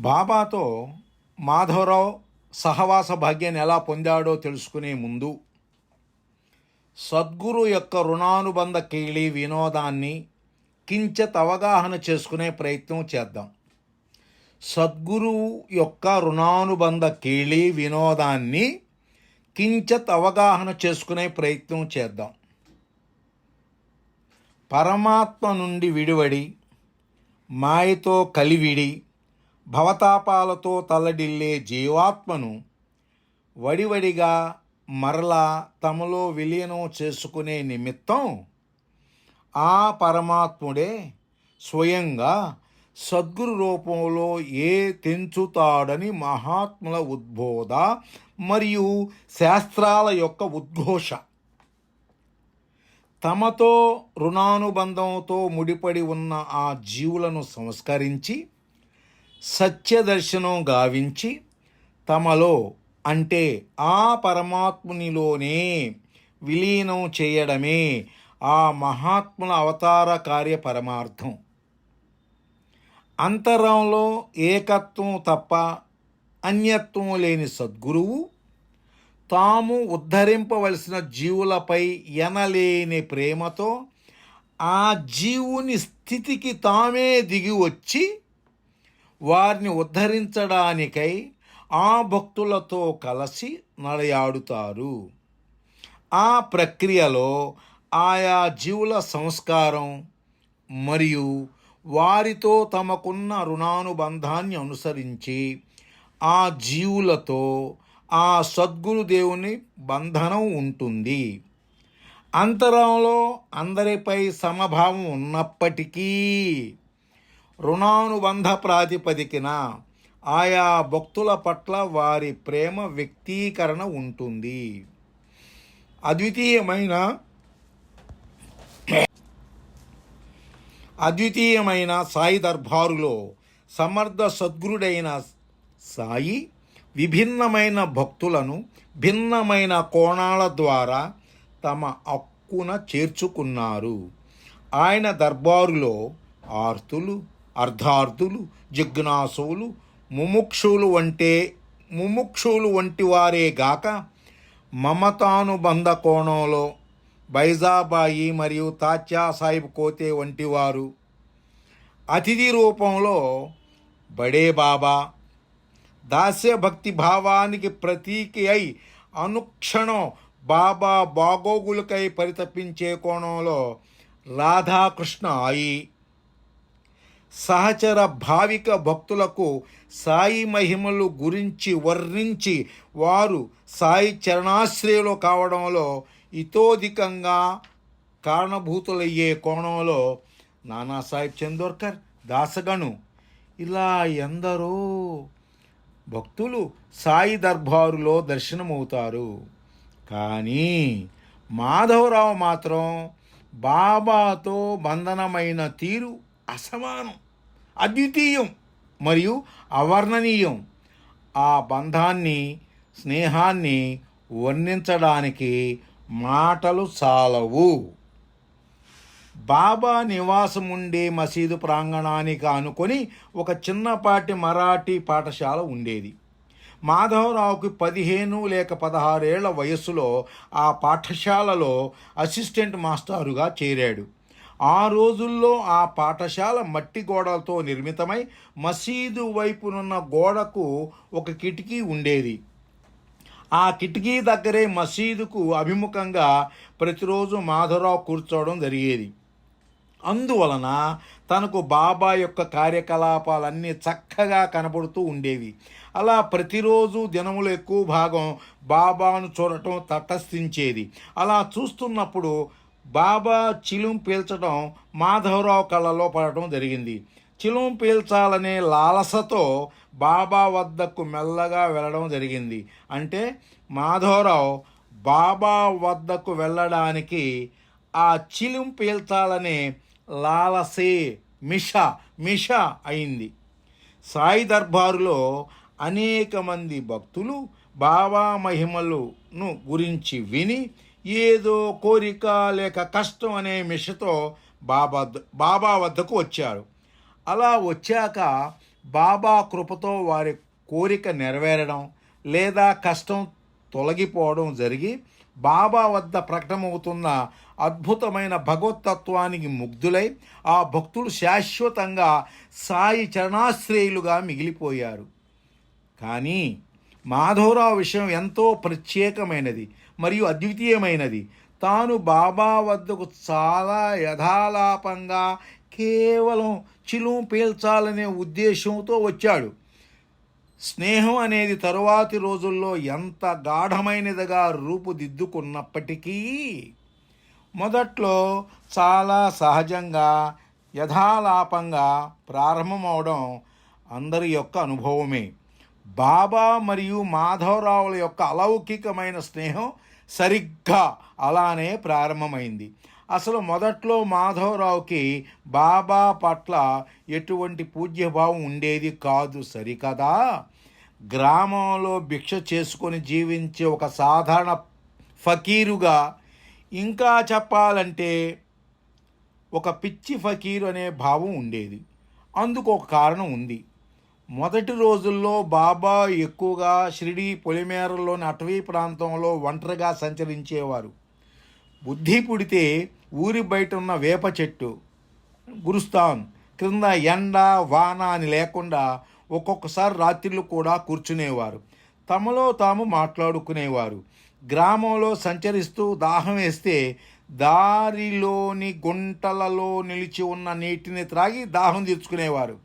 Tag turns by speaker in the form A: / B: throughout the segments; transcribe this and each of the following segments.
A: బాబాతో మాధవరావు సహవాస భాగ్యాన్ని ఎలా పొందాడో తెలుసుకునే ముందు సద్గురు యొక్క రుణానుబంధ కీళి వినోదాన్ని కించత్ అవగాహన చేసుకునే ప్రయత్నం చేద్దాం. సద్గురువు యొక్క రుణానుబంధ కీళి వినోదాన్ని కించత్ అవగాహన చేసుకునే ప్రయత్నం చేద్దాం. పరమాత్మ నుండి విడివడి మాయతో కలివిడి భవతాపాలతో తల్లడిల్లే జీవాత్మను వడివడిగా మరలా తమలో విలీనం చేసుకునే నిమిత్తం ఆ పరమాత్ముడే స్వయంగా సద్గురు రూపంలో ఏ తెంచుతాడని మహాత్ముల ఉద్బోధ మరియు శాస్త్రాల యొక్క ఉద్ఘోష. తమతో రుణానుబంధంతో ముడిపడి ఉన్న ఆ జీవులను సంస్కరించి సత్యదర్శనం గావించి తమలో అంటే ఆ పరమాత్మునిలోనే విలీనం చేయడమే ఆ మహాత్ముల అవతార కార్య పరమార్థం. అంతరంలో ఏకత్వం తప్ప అన్యత్వం లేని సద్గురువు తాము ఉద్ధరింపవలసిన జీవులపై ఎనలేని ప్రేమతో ఆ జీవుని స్థితికి తామే దిగి వచ్చి వారిని ఉద్ధరించడానికై ఆ భక్తులతో కలిసి నడయాడుతారు. ఆ ప్రక్రియలో ఆయా జీవుల సంస్కారం మరియు వారితో తమకున్న రుణానుబంధాన్ని అనుసరించి ఆ జీవులతో ఆ సద్గురుదేవుని బంధనం ఉంటుంది. అంతరంలో అందరిపై సమభావం ఉన్నప్పటికీ రుణానుబంధ ప్రాతిపదికన ఆయా భక్తుల పట్ల వారి ప్రేమ వ్యక్తీకరణ ఉంటుంది. అద్వితీయమైన అద్వితీయమైన సాయి దర్బారులో సమర్థ సద్గురుడైన సాయి విభిన్నమైన భక్తులను భిన్నమైన కోణాల ద్వారా తమ హక్కున చేర్చుకున్నారు. ఆయన దర్బారులో ఆర్తులు అర్ధార్థులు జిజ్ఞాసులు ముముక్షులు వంటే ముముక్షులు వంటి వారే గాక మమతానుబంధ కోణంలో బైజాబాయి మరియు తాత్యా సాహిబ్ కోతే వంటి వారు. అతిథి రూపంలో బడే బాబా. దాస్యభక్తి భావానికి ప్రతీకి అయి అనుక్షణం బాబా బాగోగులకై పరితపించే కోణంలో రాధాకృష్ణ అయి సహచర భావిక భక్తులకు సాయి మహిమలు గురించి వర్ణించి వారు సాయి చరణాశ్రయులు కావడంలో ఇతోధికంగా కారణభూతులయ్యే కోణంలో నానాసాహెబ్ చందోర్కర్ దాసగను ఇలా ఎందరో భక్తులు సాయి దర్బారులో దర్శనమవుతారు. కానీ మాధవరావు మాత్రం బాబాతో బంధనమైన తీరు అసమానం. అద్వితీయం మరియు అవర్ణనీయం. ఆ బంధాన్ని స్నేహాన్ని వర్ణించడానికి మాటలు చాలవు. బాబా నివాసం ఉండే మసీదు ప్రాంగణానికి ఆనుకొని ఒక చిన్నపాటి మరాఠీ పాఠశాల ఉండేది. మాధవరావుకి పదిహేను లేక పదహారేళ్ళ వయస్సులో ఆ పాఠశాలలో అసిస్టెంట్ మాస్టారుగా చేరాడు. ఆ రోజుల్లో ఆ పాఠశాల మట్టి గోడలతో నిర్మితమై మసీదు వైపునున్న గోడకు ఒక కిటికీ ఉండేది. ఆ కిటికీ దగ్గరే మసీదుకు అభిముఖంగా ప్రతిరోజు మాధవరావు కూర్చోవడం జరిగేది. అందువలన తనకు బాబా యొక్క కార్యకలాపాలన్నీ చక్కగా కనబడుతూ ఉండేవి. అలా ప్రతిరోజు దినములు ఎక్కువ భాగం బాబాను చూడటం తటస్థించేది. అలా చూస్తున్నప్పుడు బాబా చిలుం పీల్చడం మాధవరావు కళ్ళలో పడటం జరిగింది. చిలుం పీల్చాలనే లాలసతో బాబా వద్దకు మెల్లగా వెళ్ళడం జరిగింది. అంటే మాధవరావు బాబా వద్దకు వెళ్ళడానికి ఆ చిలుం పీల్చాలనే లాలసే మిష మిష అయింది. సాయి దర్బారులో అనేక మంది భక్తులు బాబా మహిమలను గురించి విని ఏదో కోరిక లేక కష్టం అనే మిషతో బాబా బాబా వద్దకు వచ్చారు. అలా వచ్చాక బాబా కృపతో వారి కోరిక నెరవేరడం లేదా కష్టం తొలగిపోవడం జరిగి బాబా వద్ద ప్రకటమవుతున్న అద్భుతమైన భగవతత్వానికి ముగ్ధులై ఆ భక్తులు శాశ్వతంగా సాయి చరణాశ్రేయులుగా మిగిలిపోయారు. కానీ మాధవరావు విషయం ఎంతో ప్రత్యేకమైనది. మరియు అద్వితీయమైనది. తాను బాబా వద్దకు చాలా యథాలాపంగా కేవలం చిలుము పీల్చాలనే ఉద్దేశంతో వచ్చాడు. స్నేహం అనేది తరువాతి రోజుల్లో ఎంత గాఢమైనదిగా రూపుదిద్దుకున్నప్పటికీ మొదట్లో చాలా సహజంగా యథాలాపంగా ప్రారంభమవడం అందరి యొక్క అనుభవమే. బాబా మరియు మాధవరావుల యొక్క అలౌకికమైన స్నేహం సరిగ్గా అలానే ప్రారంభమైంది. అసలు మొదట్లో మాధవరావుకి బాబా పట్ల ఎటువంటి పూజ్యభావం ఉండేది కాదు సరికదా? గ్రామంలో భిక్ష చేసుకొని జీవించే ఒక సాధారణ ఫకీరుగా ఇంకా చెప్పాలంటే ఒక పిచ్చి ఫకీరు అనే భావం ఉండేది. అందుకు ఒక కారణం ఉంది. మొదటి రోజుల్లో బాబా ఎక్కువగా షిరిడి పొలిమేరలోని అటవీ ప్రాంతంలో ఒంటరిగా సంచరించేవారు. బుద్ధి పుడితే ఊరి బయట ఉన్న వేప చెట్టు గురుస్తాన్ క్రింద ఎండ వాన అని లేకుండా ఒక్కొక్కసారి రాత్రిళ్ళు కూడా కూర్చునేవారు. తమలో తాము మాట్లాడుకునేవారు. గ్రామంలో సంచరిస్తూ దాహం వేస్తే దారిలోని గుంటలలో నిలిచి ఉన్న నీటిని త్రాగి దాహం తీర్చుకునేవారు.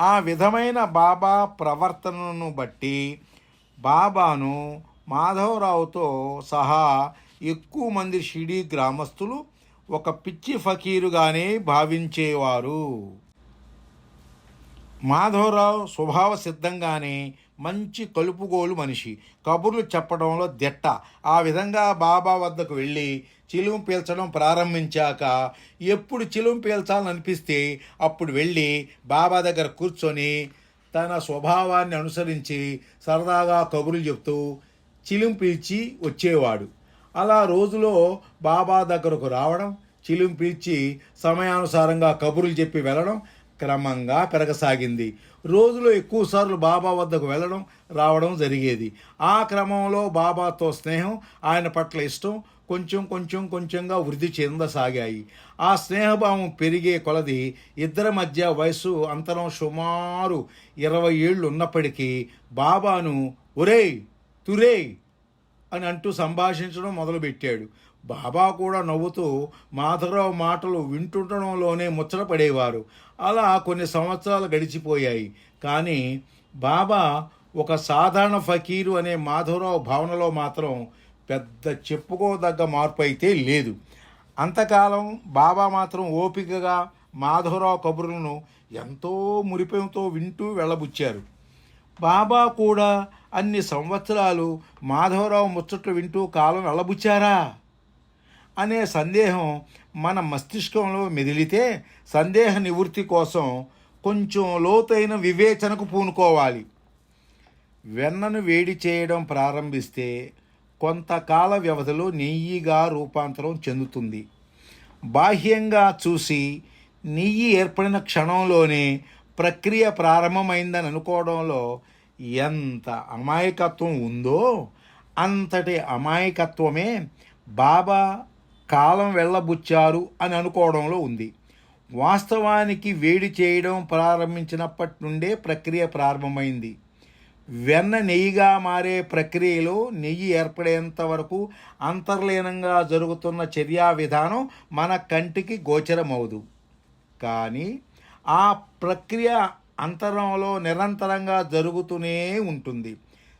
A: ఆ విధమైన బాబా ప్రవర్తనను బట్టి బాబాను మాధవరావుతో సహా ఎక్కువ మంది షిడీ గ్రామస్తులు ఒక పిచ్చి ఫకీరుగానే భావించేవారు. మాధవరావు స్వభావ సిద్ధంగానే మంచి కలుపుగోలు మనిషి. కబుర్లు చెప్పడంలో దిట్ట. ఆ విధంగా బాబా వద్దకు వెళ్ళి చిలుము పీల్చడం ప్రారంభించాక ఎప్పుడు చిలుము పీల్చాలని అనిపిస్తే అప్పుడు వెళ్ళి బాబా దగ్గర కూర్చొని తన స్వభావాన్ని అనుసరించి సరదాగా కబుర్లు చెప్తూ చిలుము పీల్చి వచ్చేవాడు. అలా రోజులో బాబా దగ్గరకు రావడం చిలుము పీల్చి సమయానుసారంగా కబుర్లు చెప్పి వెళ్ళడం క్రమంగా పెరగసాగింది. రోజులో ఎక్కువసార్లు బాబా వద్దకు వెళ్ళడం రావడం జరిగేది. ఆ క్రమంలో బాబాతో స్నేహం ఆయన పట్ల ఇష్టం కొంచెం కొంచెం కొంచెంగా వృద్ధి చెందసాగాయి. ఆ స్నేహభావం పెరిగే కొలది ఇద్దరి మధ్య వయసు అంతరం సుమారు ఇరవై ఏళ్ళు ఉన్నప్పటికీ బాబాను ఒరేయ్ తురేయ్ అని అంటూ సంభాషించడం మొదలుపెట్టాడు. బాబా కూడా నవ్వుతూ మాధవరావు మాటలు వింటుండడంలోనే ముచ్చట పడేవారు. అలా కొన్ని సంవత్సరాలు గడిచిపోయాయి. కానీ బాబా ఒక సాధారణ ఫకీరు అనే మాధవరావు భావనలో మాత్రం పెద్ద చెప్పుకోదగ్గ మార్పు అయితే లేదు. అంతకాలం బాబా మాత్రం ఓపికగా మాధవరావు కబుర్లను ఎంతో మురిపెంతో వింటూ వెళ్ళబుచ్చారు. బాబా కూడా అన్ని సంవత్సరాలు మాధవరావు ముచ్చట్లు వింటూ కాలం వెళ్ళబుచ్చారా? అనే సందేహం మన మస్తిష్కంలో మెదిలితే సందేహ నివృత్తి కోసం కొంచెం లోతైన వివేచనకు పూనుకోవాలి. వెన్నను వేడి చేయడం ప్రారంభిస్తే కొంతకాల వ్యవధిలో నెయ్యిగా రూపాంతరం చెందుతుంది. బాహ్యంగా చూసి నెయ్యి ఏర్పడిన క్షణంలోనే ప్రక్రియ ప్రారంభమైందని అనుకోవడంలో ఎంత అమాయకత్వం ఉందో అంతటి అమాయకత్వమే బాబా కాలం వెళ్ళబుచ్చారు అని అనుకోవడంలో ఉంది. వాస్తవానికి వేడి చేయడం ప్రారంభించినప్పటి నుండే ప్రక్రియ ప్రారంభమైంది. వెన్న నెయ్యిగా మారే ప్రక్రియలో నెయ్యి ఏర్పడేంత వరకు అంతర్లీనంగా జరుగుతున్న చర్యా విధానం మన కంటికి గోచరమవుదు. కానీ ఆ ప్రక్రియ అంతరంలో నిరంతరంగా జరుగుతూనే ఉంటుంది.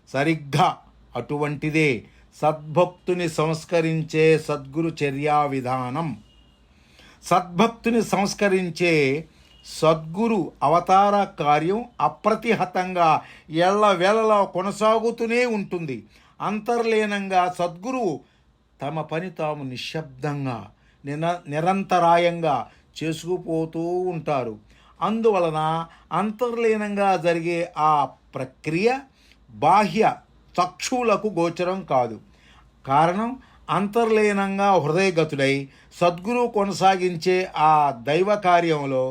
A: సరిగ్గా అటువంటిదే సద్భక్తుని సంస్కరించే సద్గురు చర్యా విధానం. సద్భక్తుని సంస్కరించే సద్గురు అవతార కార్యం అప్రతిహతంగా ఎల్లవేళలా కొనసాగుతూనే ఉంటుంది. అంతర్లీనంగా సద్గురువు తమ పని తాము నిశ్శబ్దంగా నిర నిరంతరాయంగా చేసుకుపోతూ ఉంటారు. అందువలన అంతర్లీనంగా జరిగే ఆ ప్రక్రియ బాహ్య చక్షువులకు గోచరం కాదు. కారణం అంతర్లీనంగా హృదయగతుడై సద్గురు కొనసాగించే ఆ దైవ కార్యంలో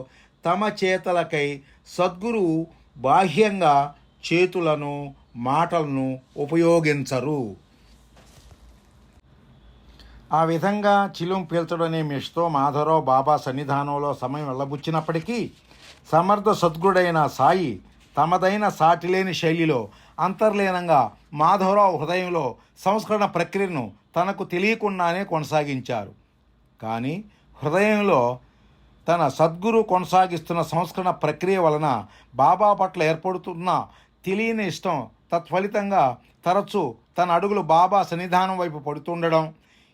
A: తమ చేతలకై సద్గురువు బాహ్యంగా చేతులను మాటలను ఉపయోగించరు. ఆ విధంగా చిలుం పీల్చడనే మిషతో మాధవరావు బాబా సన్నిధానంలో సమయం వెళ్ళబుచ్చినప్పటికీ సమర్థ సద్గుడైన సాయి తమదైన సాటిలేని శైలిలో అంతర్లీనంగా మాధవరావు హృదయంలో సంస్కరణ ప్రక్రియను తనకు తెలియకుండానే కొనసాగించారు. కానీ హృదయంలో తన సద్గురు కొనసాగిస్తున్న సంస్కరణ ప్రక్రియ వలన బాబా పట్ల ఏర్పడుతున్న తెలియని ఇష్టం తత్ఫలితంగా తరచూ తన అడుగులు బాబా సన్నిధానం వైపు పడుతుండడం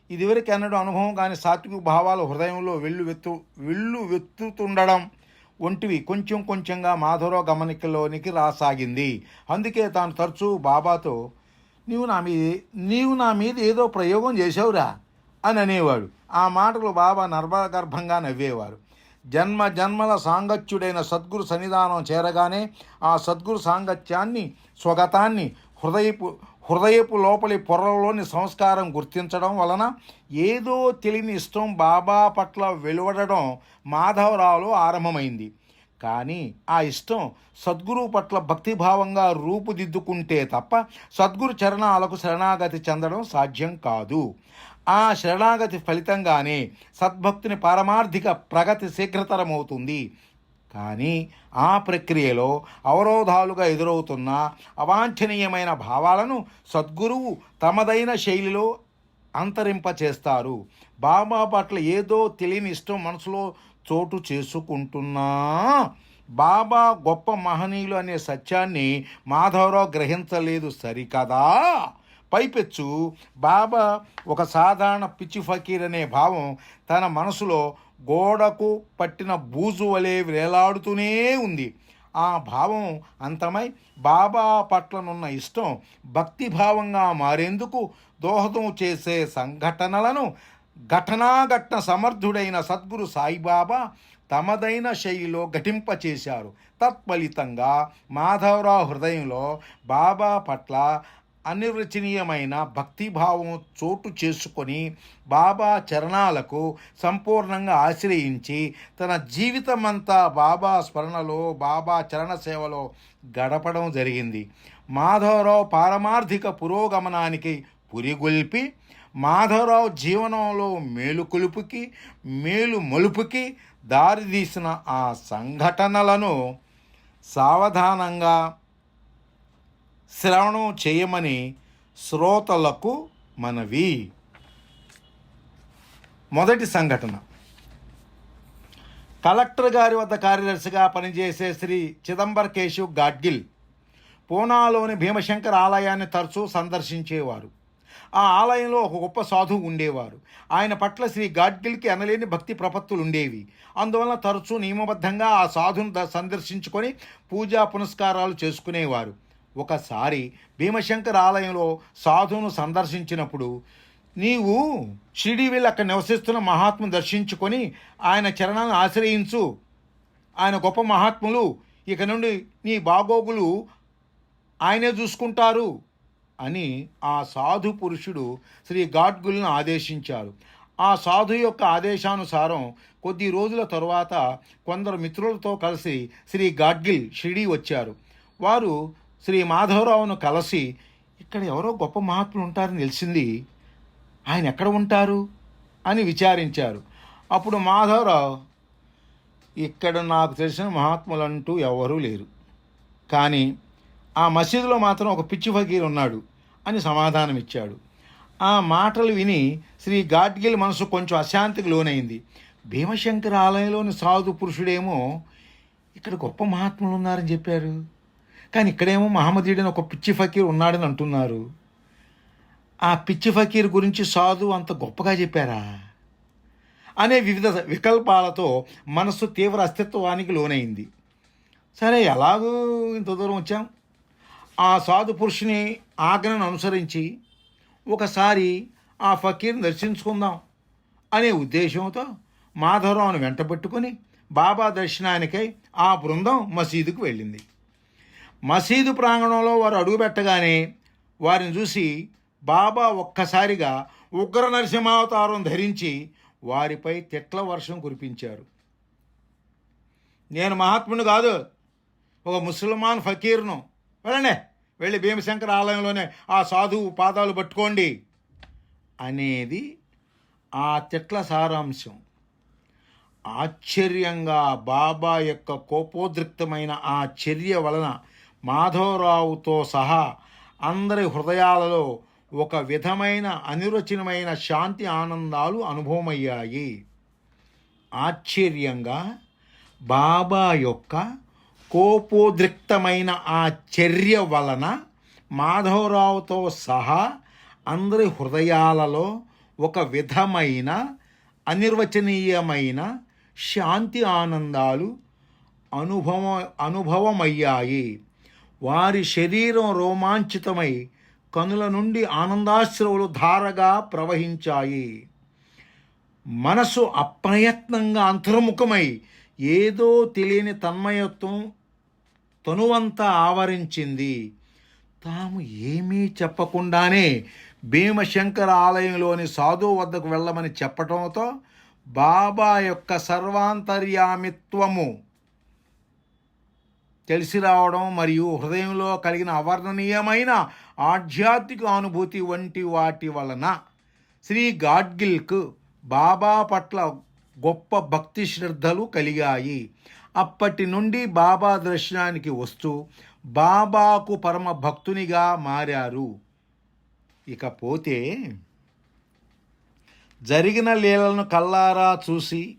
A: ఇదివరకు ఎన్నడూ అనుభవం కాని సాత్విక భావాలు హృదయంలో వెళ్ళు వెత్తు వెళ్ళు వెత్తుతుండడం వంటివి కొంచెం కొంచెంగా మాధవరావు గమనికలోనికి రాసాగింది. అందుకే తాను తరచూ బాబాతో నీవు నా మీద నీవు నా మీద ఏదో ప్రయోగం చేసావురా అని అనేవాడు. ఆ మాటలు బాబా నర్మగర్భంగా నవ్వేవారు. జన్మ జన్మల సాంగత్యుడైన సద్గురు సన్నిధానం చేరగానే ఆ సద్గురు సాంగత్యాన్ని స్వగతాన్ని హృదయపు హృదయపు లోపలి పొరలలోని సంస్కారం గుర్తించడం వలన ఏదో తెలియని ఇష్టం బాబా పట్ల వెలువడడం మాధవరావులో ఆరంభమైంది. కానీ ఆ ఇష్టం సద్గురువు పట్ల భక్తిభావంగా రూపుదిద్దుకుంటే తప్ప సద్గురు చరణాలకు శరణాగతి చెందడం సాధ్యం కాదు. ఆ శరణాగతి ఫలితంగానే సద్భక్తుని పారమార్థిక ప్రగతి శీఘ్రతరమవుతుంది. కానీ ఆ ప్రక్రియలో అవరోధాలుగా ఎదురవుతున్న అవాంఛనీయమైన భావాలను సద్గురువు తమదైన శైలిలో అంతరింపచేస్తారు. బాబా పట్ల ఏదో తెలియని ఇష్టం మనసులో చోటు చేసుకుంటున్నా. బాబా గొప్ప మహనీయులు అనే సత్యాన్ని మాధవరావు గ్రహించలేదు సరికదా? పైపెచ్చు బాబా ఒక సాధారణ పిచ్చి ఫకీర్ అనే భావం తన మనసులో గోడకు పట్టిన బూజు వలె వేలాడుతూనే ఉంది. ఆ భావం అంతమై బాబా పట్లనున్న ఇష్టం భక్తిభావంగా మారేందుకు దోహదం చేసే సంఘటనలను ఘటనాఘట్న సమర్థుడైన సద్గురు సాయిబాబా తమదైన శైలిలో ఘటింపచేశారు. తత్ఫలితంగా మాధవరావు హృదయంలో బాబా పట్ల అనిర్వచనీయమైన భక్తిభావం చోటు చేసుకొని బాబా చరణాలకు సంపూర్ణంగా ఆశ్రయించి తన జీవితమంతా బాబా స్మరణలో బాబా చరణ సేవలో గడపడం జరిగింది. మాధవరావు పారమార్థిక పురోగమనానికి పురిగొల్పి మాధవరావు జీవనంలో మేలుకొలుపుకి మేలు మలుపుకి దారితీసిన ఆ సంఘటనలను సావధానంగా శ్రవణం చేయమని శ్రోతలకు మనవి. మొదటి సంఘటన. కలెక్టర్ గారి వద్ద కార్యదర్శిగా పనిచేసే శ్రీ చిదంబర్ కేశవ్ గాడ్గిల్ పూనాలోని భీమశంకర్ ఆలయాన్ని తరచూ సందర్శించేవారు. ఆ ఆలయంలో ఒక గొప్ప సాధువు ఉండేవారు. ఆయన పట్ల శ్రీ గాడ్గిల్కి అనలేని భక్తి ప్రపత్తులు ఉండేవి అందువలన తరచూ నియమబద్ధంగా ఆ సాధును ద- సందర్శించుకొని పూజా పునస్కారాలు చేసుకునేవారు. ఒకసారి భీమశంకర్ ఆలయంలో సాధువును సందర్శించినప్పుడు నీవు షిరిడి వెళ్ళి అక్కడ నివసిస్తున్న మహాత్మును దర్శించుకొని ఆయన చరణాలను ఆశ్రయించు. ఆయన గొప్ప మహాత్ములు. ఇక నుండి నీ బాగోగులు ఆయనే చూసుకుంటారు. అని ఆ సాధు పురుషుడు శ్రీ గాడ్గుల్ను ఆదేశించారు ఆ సాధు యొక్క ఆదేశానుసారం కొద్ది రోజుల తరువాత కొందరు మిత్రులతో కలిసి శ్రీ గాడ్గిల్ షిరిడి వచ్చారు. వారు శ్రీ మాధవరావును కలిసి ఇక్కడ ఎవరో గొప్ప మహాత్ములు ఉంటారని తెలిసింది. ఆయన ఎక్కడ ఉంటారు? అని విచారించారు. అప్పుడు మాధవరావు ఇక్కడ నాకు తెలిసిన మహాత్ములంటూ ఎవరూ లేరు. కానీ ఆ మసీదులో మాత్రం ఒక పిచ్చి ఫకీర్ ఉన్నాడు అని సమాధానం ఇచ్చాడు ఆ మాటలు విని శ్రీ గాడ్గిల్ మనసు కొంచెం అశాంతికి లోనైంది. భీమశంకర ఆలయంలోని సాధు పురుషుడేమో ఇక్కడ గొప్ప మహాత్ములు ఉన్నారని చెప్పారు. కానీ ఇక్కడేమో మహమ్మదీయుడని ఒక పిచ్చి ఫకీర్ ఉన్నాడని అంటున్నారు. ఆ పిచ్చి ఫకీర్ గురించి సాధు అంత గొప్పగా చెప్పారా? అనే వివిధ వికల్పాలతో మనస్సు తీవ్ర అస్తిత్వానికి లోనైంది. సరే ఎలాగూ ఇంత దూరం వచ్చాం? ఆ సాధు పురుషుని ఆజ్ఞను అనుసరించి ఒకసారి ఆ ఫకీర్ని దర్శించుకుందాం అనే ఉద్దేశంతో మాధవరావును వెంటబెట్టుకుని బాబా దర్శనానికై ఆ బృందం మసీదుకు వెళ్ళింది. మసీదు ప్రాంగణంలో వారు అడుగుపెట్టగానే వారిని చూసి బాబా ఒక్కసారిగా ఉగ్ర నరసింహావతారం ధరించి వారిపై తిట్ల వర్షం కురిపించారు. నేను మహాత్ముని కాదు ఒక ముసల్మాన్ ఫకీర్ను. వెళ్ళండి వెళ్ళి భీమశంకర ఆలయంలోనే ఆ సాధువు పాదాలు పట్టుకోండి అనేది ఆ తిట్ల సారాంశం. ఆశ్చర్యంగా బాబా యొక్క కోపోద్రిక్తమైన ఆ చర్య వలన మాధవరావుతో సహా అందరి హృదయాలలో ఒక విధమైన అనిరచనమైన శాంతి ఆనందాలు అనుభవమయ్యాయి. ఆశ్చర్యంగా బాబా యొక్క కోపోద్రిక్తమైన ఆ చర్య వలన మాధవరావుతో సహా అందరి హృదయాలలో ఒక విధమైన అనిర్వచనీయమైన శాంతి ఆనందాలు అనుభవ అనుభవమయ్యాయి. వారి శరీరం రోమాంచితమై కనుల నుండి ఆనందాశ్రవులు ధారగా ప్రవహించాయి. మనసు అప్రయత్నంగా అంతర్ముఖమై ఏదో తెలియని తన్మయత్వం తనువంతా ఆవరించింది. తాము ఏమీ చెప్పకుండానే భీమశంకర ఆలయంలోని సాధువు వద్దకు వెళ్ళమని చెప్పటంతో బాబా యొక్క సర్వాంతర్యామిత్వము తెలిసి రావడం మరియు హృదయంలో కలిగిన అవర్ణనీయమైన ఆధ్యాత్మిక అనుభూతి వంటి వాటి వలన శ్రీ గాడ్గిల్కు బాబా పట్ల గొప్ప భక్తి శ్రద్ధలు కలిగాయి. అప్పటి నుండి బాబా దర్శనానికి వస్తూ బాబాకు పరమ భక్తునిగా మారారు. ఇకపోతే జరిగిన లీలను కల్లారా చూసి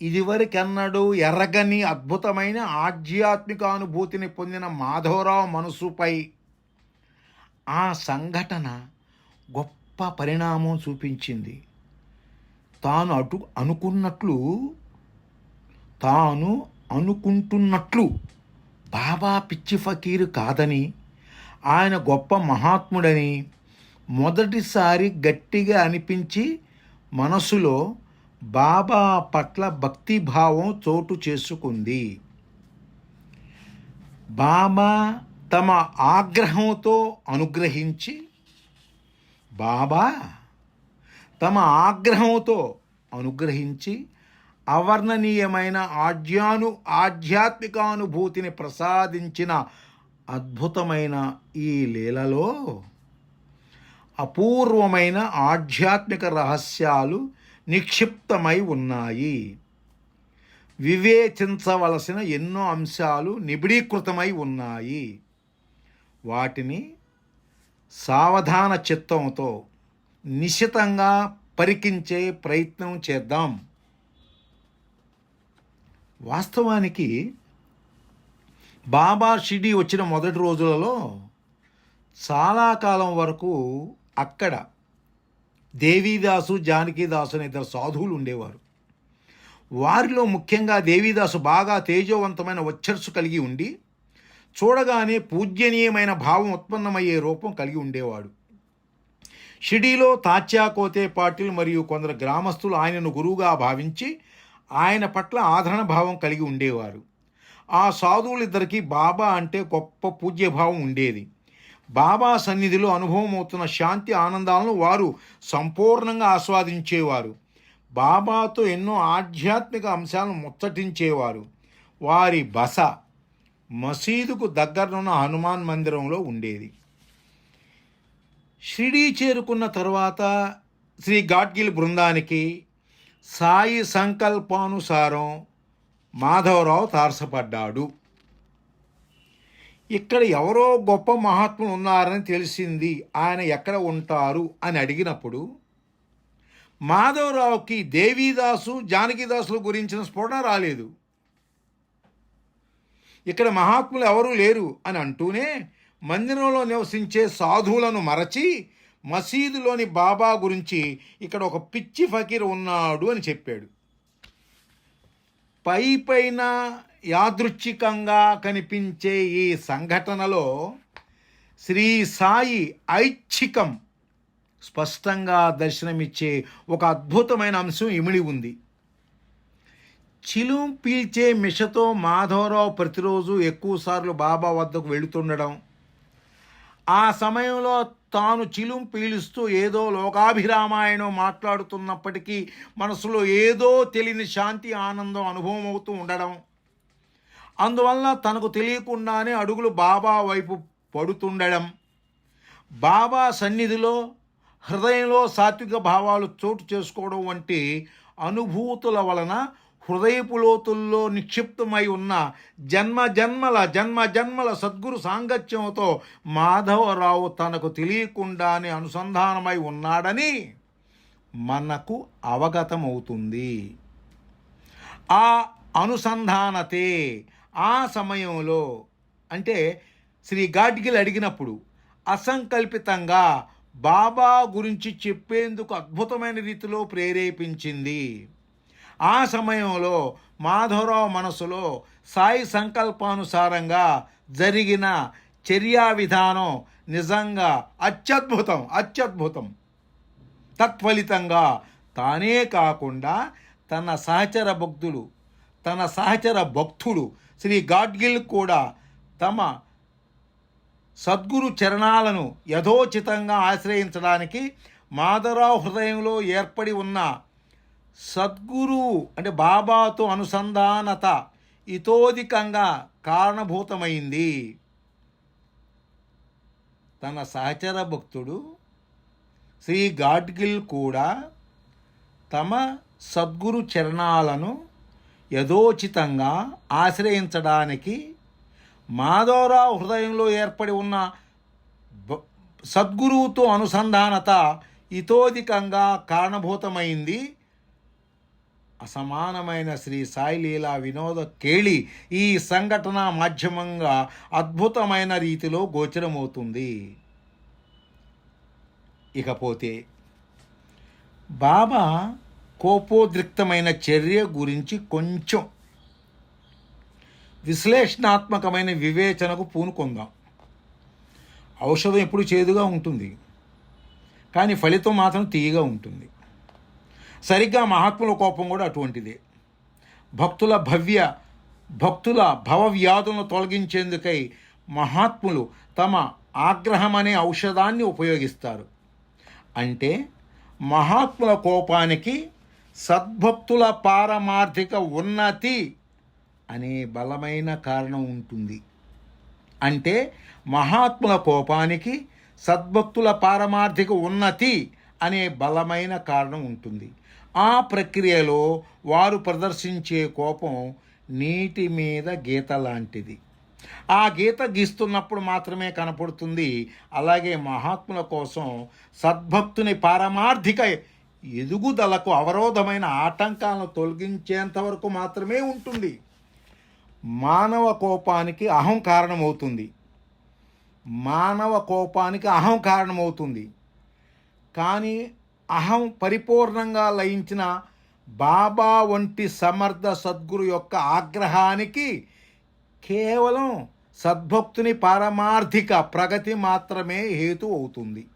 A: ఇదివరకెన్నడూ ఎర్రగని అద్భుతమైన ఆధ్యాత్మిక అనుభూతిని పొందిన మాధవరావు మనసుపై ఆ సంఘటన గొప్ప పరిణామం చూపించింది. తాను అటు అనుకున్నట్లు తాను అనుకుంటున్నట్లు బాబా పిచ్చి ఫకీరు కాదని ఆయన గొప్ప మహాత్ముడని మొదటిసారి గట్టిగా అనిపించి మనసులో బాబా పట్ల భక్తిభావం చోటు చేసుకుంది. బాబా తమ ఆగ్రహంతో అనుగ్రహించి బాబా తమ ఆగ్రహంతో అనుగ్రహించి అవర్ణనీయమైన ఆజ్యాను ఆధ్యాత్మికానుభూతిని ప్రసాదించిన అద్భుతమైన ఈ లీలలో అపూర్వమైన ఆధ్యాత్మిక రహస్యాలు నిక్షిప్తమై ఉన్నాయి. వివేచించవలసిన ఎన్నో అంశాలు నిబిడీకృతమై ఉన్నాయి. వాటిని సావధాన చిత్తంతో నిశితంగా పరికించే ప్రయత్నం చేద్దాం. వాస్తవానికి బాబా షిడి వచ్చిన మొదటి రోజులలో చాలా కాలం వరకు అక్కడ దేవీదాసు జానకీదాసు అనే ఇద్దరు సాధువులు ఉండేవారు. వారిలో ముఖ్యంగా దేవీదాసు బాగా తేజోవంతమైన వచ్చర్సు కలిగి ఉండి చూడగానే పూజ్యనీయమైన భావం ఉత్పన్నమయ్యే రూపం కలిగి ఉండేవాడు. షిడీలో తాత్యాకోతే పాటిల్ మరియు కొందరు గ్రామస్తులు ఆయనను గురువుగా భావించి ఆయన పట్ల ఆదరణ భావం కలిగి ఉండేవారు. ఆ సాధువులిద్దరికీ బాబా అంటే గొప్ప పూజ్యభావం ఉండేది. బాబా సన్నిధిలో అనుభవం అవుతున్న శాంతి ఆనందాలను వారు సంపూర్ణంగా ఆస్వాదించేవారు. బాబాతో ఎన్నో ఆధ్యాత్మిక అంశాలను ముచ్చటించేవారు. వారి బస మసీదుకు దగ్గరనున్న హనుమాన్ మందిరంలో ఉండేది. షిరిడీ చేరుకున్న తర్వాత శ్రీ గాడ్గిల్ బృందానికి సాయి సంకల్పానుసారం మాధవరావు తారసపడ్డాడు. ఇక్కడ ఎవరో గొప్ప మహాత్ములు ఉన్నారని తెలిసింది. ఆయన ఎక్కడ ఉంటారు అని అడిగినప్పుడు మాధవరావుకి దేవీదాసు జానకిదాసుల గురించిన స్ఫోటన రాలేదు. ఇక్కడ మహాత్ములు ఎవరూ లేరు అని అంటూనే మందిరంలో నివసించే సాధువులను మరచి మసీదులోని బాబా గురించి ఇక్కడ ఒక పిచ్చి ఫకీర్ ఉన్నాడు అని చెప్పాడు. పై పైన యాదృచ్ఛికంగా కనిపించే ఈ సంఘటనలో శ్రీ సాయి ఐచ్ఛికం స్పష్టంగా దర్శనమిచ్చే ఒక అద్భుతమైన అంశం ఇమిడి ఉంది. చిలుం పీల్చే మిషతో మాధవరావు ప్రతిరోజు ఎక్కువసార్లు బాబా వద్దకు వెళుతుండడం ఆ సమయంలో తాను చిలుం పీలుస్తూ ఏదో లోకాభిరామాయణం మాట్లాడుతున్నప్పటికీ మనసులో ఏదో తెలియని శాంతి ఆనందం అనుభవం అవుతూ ఉండడం అందువలన తనకు తెలియకుండానే అడుగులు బాబా వైపు పడుతుండడం. బాబా సన్నిధిలో హృదయంలో సాత్విక భావాలు చోటు చేసుకోవడం వంటి అనుభూతుల వలన హృదయపు లోతుల్లో నిక్షిప్తమై ఉన్న జన్మ జన్మల జన్మ జన్మల సద్గురు సాంగత్యంతో మాధవరావు తనకు తెలియకుండానే అనుసంధానమై ఉన్నాడని మనకు అవగతమవుతుంది. ఆ అనుసంధానతే ఆ సమయంలో అంటే శ్రీ గాడ్గిల్ అడిగినప్పుడు అసంకల్పితంగా బాబా గురించి చెప్పేందుకు అద్భుతమైన రీతిలో ప్రేరేపించింది. ఆ సమయంలో మాధవరావు మనసులో సాయి సంకల్పానుసారంగా జరిగిన చర్యా విధానం నిజంగా అత్యద్భుతం అత్యద్భుతం. తత్ఫలితంగా తానే కాకుండా తన సహచర భక్తులు తన సహచర భక్తుడు శ్రీ గాడ్గిల్ కూడా తమ సద్గురు చరణాలను యథోచితంగా ఆశ్రయించడానికి మాధవరావు హృదయంలో ఏర్పడి ఉన్న సద్గురు అంటే బాబాతో అనుసంధానత ఇతోధికంగా కారణభూతమైంది. తన సహచర భక్తుడు శ్రీ గాడ్గిల్ కూడా తమ సద్గురు చరణాలను యథోచితంగా ఆశ్రయించడానికి మాధవరావు హృదయంలో ఏర్పడి ఉన్న బ- సద్గురువుతో అనుసంధానత ఇతోధికంగా కారణభూతమైంది. అసమానమైన శ్రీ సాయిలీలా వినోద కేళి ఈ సంఘటన మాధ్యమంగా అద్భుతమైన రీతిలో గోచరమవుతుంది. ఇకపోతే బాబా కోపోద్రిక్తమైన చర్య గురించి కొంచెం విశ్లేషణాత్మకమైన వివేచనకు పూనుకుందాం. ఔషధం ఎప్పుడు చేదుగా ఉంటుంది కానీ ఫలితం మాత్రం తీయగా ఉంటుంది. సరిగ్గా మహాత్ముల కోపం కూడా అటువంటిదే. భక్తుల భవ్య భక్తుల భవవ్యాధులను తొలగించేందుకై మహాత్ములు తమ ఆగ్రహం అనే ఔషధాన్ని ఉపయోగిస్తారు. అంటే మహాత్ముల కోపానికి సద్భక్తుల పారమార్థిక ఉన్నతి అనే బలమైన కారణం ఉంటుంది. అంటే మహాత్ముల కోపానికి సద్భక్తుల పారమార్థిక ఉన్నతి అనే బలమైన కారణం ఉంటుంది. ఆ ప్రక్రియలో వారు ప్రదర్శించే కోపం నీటి మీద గీత లాంటిది. ఆ గీత గీస్తున్నప్పుడు మాత్రమే కనపడుతుంది. అలాగే మహాత్ముల కోసం సద్భక్తుని పారమార్థిక ఎదుగుదలకు అవరోధమైన ఆటంకాలను తొలగించేంత వరకు మాత్రమే ఉంటుంది. మానవ కోపానికి అహం కారణమవుతుంది. మానవ కోపానికి అహం కారణమవుతుంది. కానీ అహం పరిపూర్ణంగా లయించిన బాబా వంటి సమర్థ సద్గురు యొక్క ఆగ్రహానికి కేవలం సద్భక్తుని పారమార్థిక ప్రగతి మాత్రమే హేతు అవుతుంది.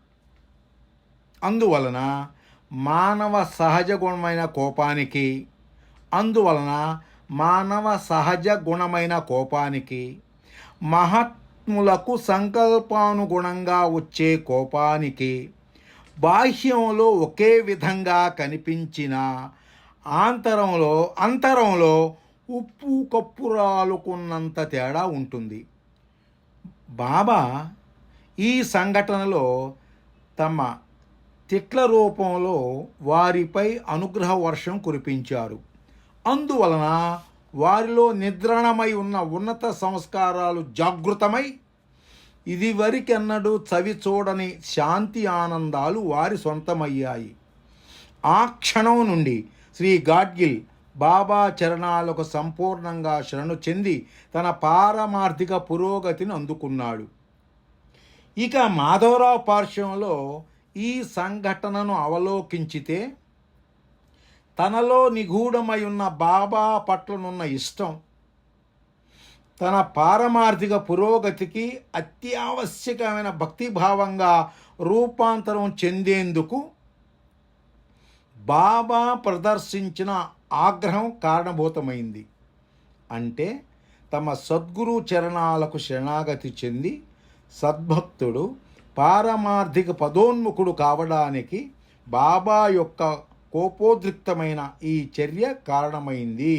A: అందువలన మానవ సహజ గుణమైన కోపానికి అందువలన మానవ సహజ గుణమైన కోపానికి మహాత్ములకు సంకల్పానుగుణంగా వచ్చే కోపానికి బాహ్యంలో ఒకే విధంగా కనిపించిన ఆంతరంలో అంతరంలో ఉప్పు కప్పురాలుకున్నంత తేడా ఉంటుంది. బాబా ఈ సంఘటనలో తమ తిట్ల రూపంలో వారిపై అనుగ్రహ వర్షం కురిపించారు. అందువలన వారిలో నిద్రణమై ఉన్న ఉన్నత సంస్కారాలు జాగృతమై ఇదివరకెన్నడూ చవి చూడని శాంతి ఆనందాలు వారి సొంతమయ్యాయి. ఆ క్షణం నుండి శ్రీ గాడ్గిల్ బాబా చరణాలకు సంపూర్ణంగా శరణు చెంది తన పారమార్థిక పురోగతిని అందుకున్నాడు. ఇక మాధవరావు పార్శ్వంలో ఈ సంఘటనను అవలోకించితే తనలో నిగూఢమై ఉన్న బాబా పట్లనున్న ఇష్టం తన పారమార్థిక పురోగతికి అత్యావశ్యకమైన భక్తిభావంగా రూపాంతరం చెందేందుకు బాబా ప్రదర్శించిన ఆగ్రహం కారణభూతమైంది. అంటే తమ సద్గురు చరణాలకు శరణాగతి చెంది సద్భక్తుడు పారమార్థిక పదోన్ముఖుడు కావడానికి బాబా యొక్క కోపోద్రిక్తమైన ఈ చర్య కారణమైంది.